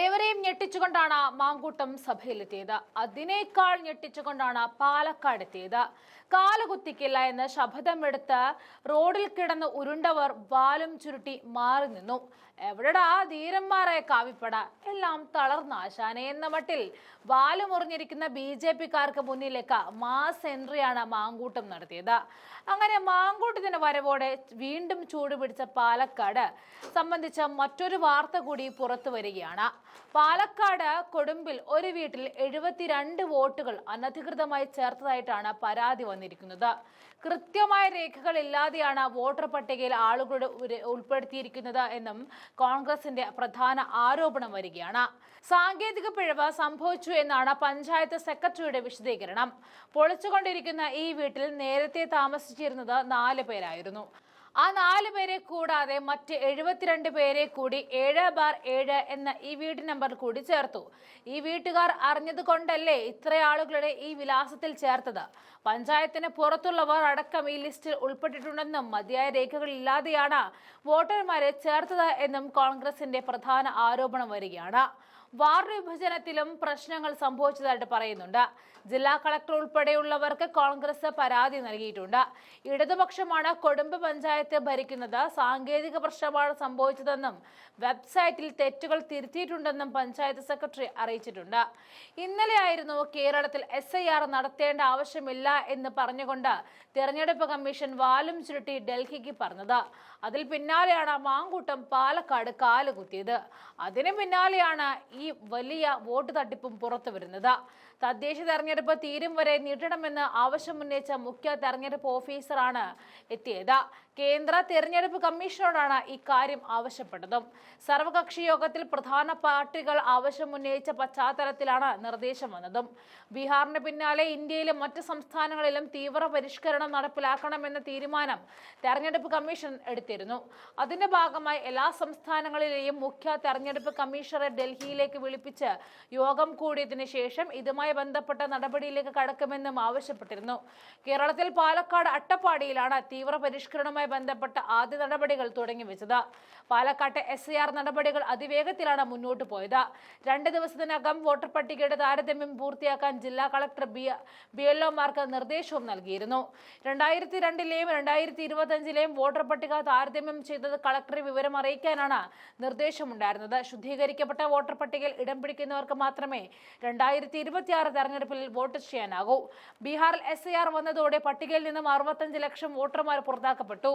ഏവരെയും ഞെട്ടിച്ചുകൊണ്ടാണ് മാങ്കൂട്ടം സഭയിലെത്തിയത്. അതിനേക്കാൾ ഞെട്ടിച്ചുകൊണ്ടാണ് പാലക്കാട് എത്തിയത് കാലുകുത്തിക്കില്ല എന്ന് ശപഥമെടുത്ത് റോഡിൽ കിടന്ന് ഉരുണ്ടവർ വാലും ചുരുട്ടി മാറി നിന്നു. എവിടെടാ ധീരന്മാരെ കാവിപ്പട? എല്ലാം തളർന്ന ആശാനെ എന്ന മട്ടിൽ വാലുമുറിഞ്ഞിരിക്കുന്ന ബി ജെ പിക്കാർക്ക് മുന്നിലേക്ക് മാസ് എൻട്രിയാണ് മാങ്കൂട്ടം നടത്തിയത്. അങ്ങനെ മാങ്കൂട്ടത്തിന്റെ വരവോടെ വീണ്ടും ചൂടുപിടിച്ച പാലക്കാട് സംബന്ധിച്ച മറ്റൊരു വാർത്ത കൂടി പുറത്തു വരികയാണ്. പാലക്കാട് കൊടുമ്പിൽ ഒരു വീട്ടിൽ എഴുപത്തിരണ്ട് വോട്ടുകൾ അനധികൃതമായി ചേർത്തതായിട്ടാണ് പരാതി വന്നിരിക്കുന്നത്. കൃത്യമായ രേഖകൾ ഇല്ലാതെയാണ് വോട്ടർ പട്ടികയിൽ ആളുകളുടെ ഉൾപ്പെടുത്തിയിരിക്കുന്നത് എന്നും കോൺഗ്രസിന്റെ പ്രധാന ആരോപണം വരികയാണ്. സാങ്കേതിക പിഴവ് സംഭവിച്ചു എന്നാണ് പഞ്ചായത്ത് സെക്രട്ടറിയുടെ വിശദീകരണം. പൊളിച്ചുകൊണ്ടിരിക്കുന്ന ഈ വീട്ടിൽ നേരത്തെ താമസിച്ചിരുന്നത് നാല് പേരായിരുന്നു. ആ നാല് പേരെ കൂടാതെ മറ്റ് എഴുപത്തിരണ്ട് പേരെ കൂടി ഏഴ് ബാർ ഏഴ് എന്ന ഈ വീട് നമ്പർ കൂടി ചേർത്തു. ഈ വീട്ടുകാർ അറിഞ്ഞത് കൊണ്ടല്ലേ ഇത്ര ആളുകളുടെ ഈ വിലാസത്തിൽ ചേർത്തത്? പഞ്ചായത്തിന് പുറത്തുള്ളവർ അടക്കം ഈ ലിസ്റ്റിൽ ഉൾപ്പെട്ടിട്ടുണ്ടെന്നും മതിയായ രേഖകൾ ഇല്ലാതെയാണ് വോട്ടർമാരെ ചേർത്തത് എന്നും കോൺഗ്രസിന്റെ പ്രധാന ആരോപണം വരികയാണ്. വാർഡ് വിഭജനത്തിലും പ്രശ്നങ്ങൾ സംഭവിച്ചതായിട്ട് പറയുന്നുണ്ട്. ജില്ലാ കളക്ടർ ഉൾപ്പെടെയുള്ളവർക്ക് കോൺഗ്രസ് പരാതി നൽകിയിട്ടുണ്ട്. ഇടതുപക്ഷമാണ് കൊടുമ്പ് പഞ്ചായത്ത് ഭരിക്കുന്നത് സാങ്കേതിക പ്രശ്നമാണ് സംഭവിച്ചതെന്നും വെബ്സൈറ്റിൽ തെറ്റുകൾ തിരുത്തിയിട്ടുണ്ടെന്നും പഞ്ചായത്ത് സെക്രട്ടറി അറിയിച്ചിട്ടുണ്ട്. ഇന്നലെയായിരുന്നു കേരളത്തിൽ എസ് ഐ ആർ നടത്തേണ്ട ആവശ്യമില്ല എന്ന് പറഞ്ഞുകൊണ്ട് തെരഞ്ഞെടുപ്പ് കമ്മീഷൻ വാലും ചുരുട്ടി ഡൽഹിക്ക് പറഞ്ഞത്. അതിൽ പിന്നാലെയാണ് മാങ്കൂട്ടം പാലക്കാട് കാലുകുത്തിയത്. അതിന് പിന്നാലെയാണ് വലിയ വോട്ട് തട്ടിപ്പും പുറത്തു വരുന്നത്. തദ്ദേശ തെരഞ്ഞെടുപ്പ് തീരും വരെ നീട്ടണമെന്ന് ആവശ്യം ഉന്നയിച്ച മുഖ്യ തെരഞ്ഞെടുപ്പ് ഓഫീസറാണ് എത്തിയത്. കേന്ദ്ര തെരഞ്ഞെടുപ്പ് കമ്മീഷനോടാണ് ഇക്കാര്യം ആവശ്യപ്പെട്ടതും. സർവകക്ഷി യോഗത്തിൽ പ്രധാന പാർട്ടികൾ ആവശ്യമുന്നയിച്ച പശ്ചാത്തലത്തിലാണ് നിർദ്ദേശം വന്നതും. ബീഹാറിന് പിന്നാലെ ഇന്ത്യയിലെ മറ്റ് സംസ്ഥാനങ്ങളിലും തീവ്ര പരിഷ്കരണം നടപ്പിലാക്കണമെന്ന തീരുമാനം തെരഞ്ഞെടുപ്പ് കമ്മീഷൻ എടുത്തിരുന്നു. അതിന്റെ ഭാഗമായി എല്ലാ സംസ്ഥാനങ്ങളിലെയും മുഖ്യ തെരഞ്ഞെടുപ്പ് കമ്മീഷണറെ ഡൽഹിയിലേക്ക് വിളിപ്പിച്ച് യോഗം കൂടിയതിനു ശേഷം ഇതുമായി ബന്ധപ്പെട്ട നടപടിയിലേക്ക് കടക്കുമെന്നും ആവശ്യപ്പെട്ടിരുന്നു. കേരളത്തിൽ പാലക്കാട് അട്ടപ്പാടിയിലാണ് തീവ്ര പരിഷ്കരണവുമായി ബന്ധപ്പെട്ട ആദ്യ നടപടികൾ തുടങ്ങി വെച്ചത്. പാലക്കാട്ടെ എസ് നടപടികൾ അതിവേഗത്തിലാണ് മുന്നോട്ട് പോയത്. രണ്ട് ദിവസത്തിനകം വോട്ടർ പട്ടികയുടെ താരതമ്യം പൂർത്തിയാക്കാൻ ജില്ലാ കളക്ടർ ബി ബി എൽ നിർദ്ദേശവും നൽകിയിരുന്നു. രണ്ടായിരത്തി രണ്ടിലെയും രണ്ടായിരത്തി ഇരുപത്തഞ്ചിലെയും വോട്ടർ പട്ടിക താരതമ്യം ചെയ്തത് കളക്ടറെ വിവരം അറിയിക്കാനാണ് നിർദ്ദേശമുണ്ടായിരുന്നത്. ശുദ്ധീകരിക്കപ്പെട്ട വോട്ടർ പട്ടികയിൽ ഇടം പിടിക്കുന്നവർക്ക് മാത്രമേ രണ്ടായിരത്തി ഇരുപത്തിയാറ് തെരഞ്ഞെടുപ്പിൽ വോട്ട് ചെയ്യാനാകൂ. ബീഹാറിൽ എസ് വന്നതോടെ പട്ടികയിൽ നിന്നും അറുപത്തഞ്ച് ലക്ഷം വോട്ടർമാർ പുറത്താക്കപ്പെട്ടു.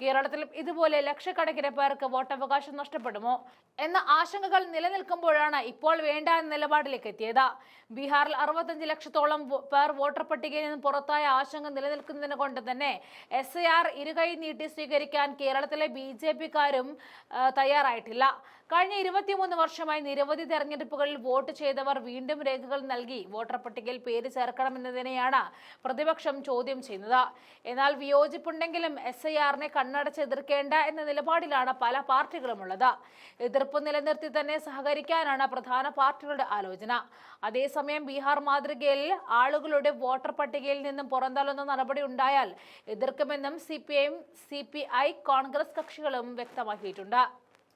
കേരളത്തിലും ഇതുപോലെ ലക്ഷക്കണക്കിന് പേർക്ക് വോട്ടവകാശം നഷ്ടപ്പെടുമോ എന്ന ആശങ്കകൾ നിലനിൽക്കുമ്പോഴാണ് ഇപ്പോൾ വേണ്ട എന്ന നിലപാടിലേക്ക് എത്തിയത്. ബീഹാറിൽ അറുപത്തഞ്ച് ലക്ഷത്തോളം പേർ വോട്ടർ പട്ടികയിൽ നിന്ന് പുറത്തായ ആശങ്ക നിലനിൽക്കുന്നതിന് കൊണ്ട് തന്നെ എസ് ആർ ഇരുകൈ നീട്ടി സ്വീകരിക്കാൻ കേരളത്തിലെ ബി ജെ പിക്കാരും തയ്യാറായിട്ടില്ല. കഴിഞ്ഞ ഇരുപത്തിമൂന്ന് വർഷമായി നിരവധി തെരഞ്ഞെടുപ്പുകളിൽ വോട്ട് ചെയ്തവർ വീണ്ടും രേഖകൾ നൽകി. വോട്ടർ പട്ടികയിൽ പേര് ചേർക്കണമെന്നതിനെയാണ് പ്രതിപക്ഷം ചോദ്യം ചെയ്യുന്നത്. എന്നാൽ വിയോജിപ്പുണ്ടെങ്കിലും എസ് ഐ ആറിനെ കണ്ണടച്ച് എതിർക്കേണ്ട എന്ന നിലപാടിലാണ് പല പാർട്ടികളുമുള്ളത്. എതിർപ്പ് നിലനിർത്തി തന്നെ സഹകരിക്കാനാണ് പ്രധാന പാർട്ടികളുടെ ആലോചന. അതേസമയം ബീഹാർ മാതൃകയിൽ ആളുകളുടെ വോട്ടർ പട്ടികയിൽ നിന്നും പുറന്തള്ളുന്ന നടപടി ഉണ്ടായാൽ എതിർക്കുമെന്നും സി പി ഐ കോൺഗ്രസ് കക്ഷികളും വ്യക്തമാക്കിയിട്ടുണ്ട്.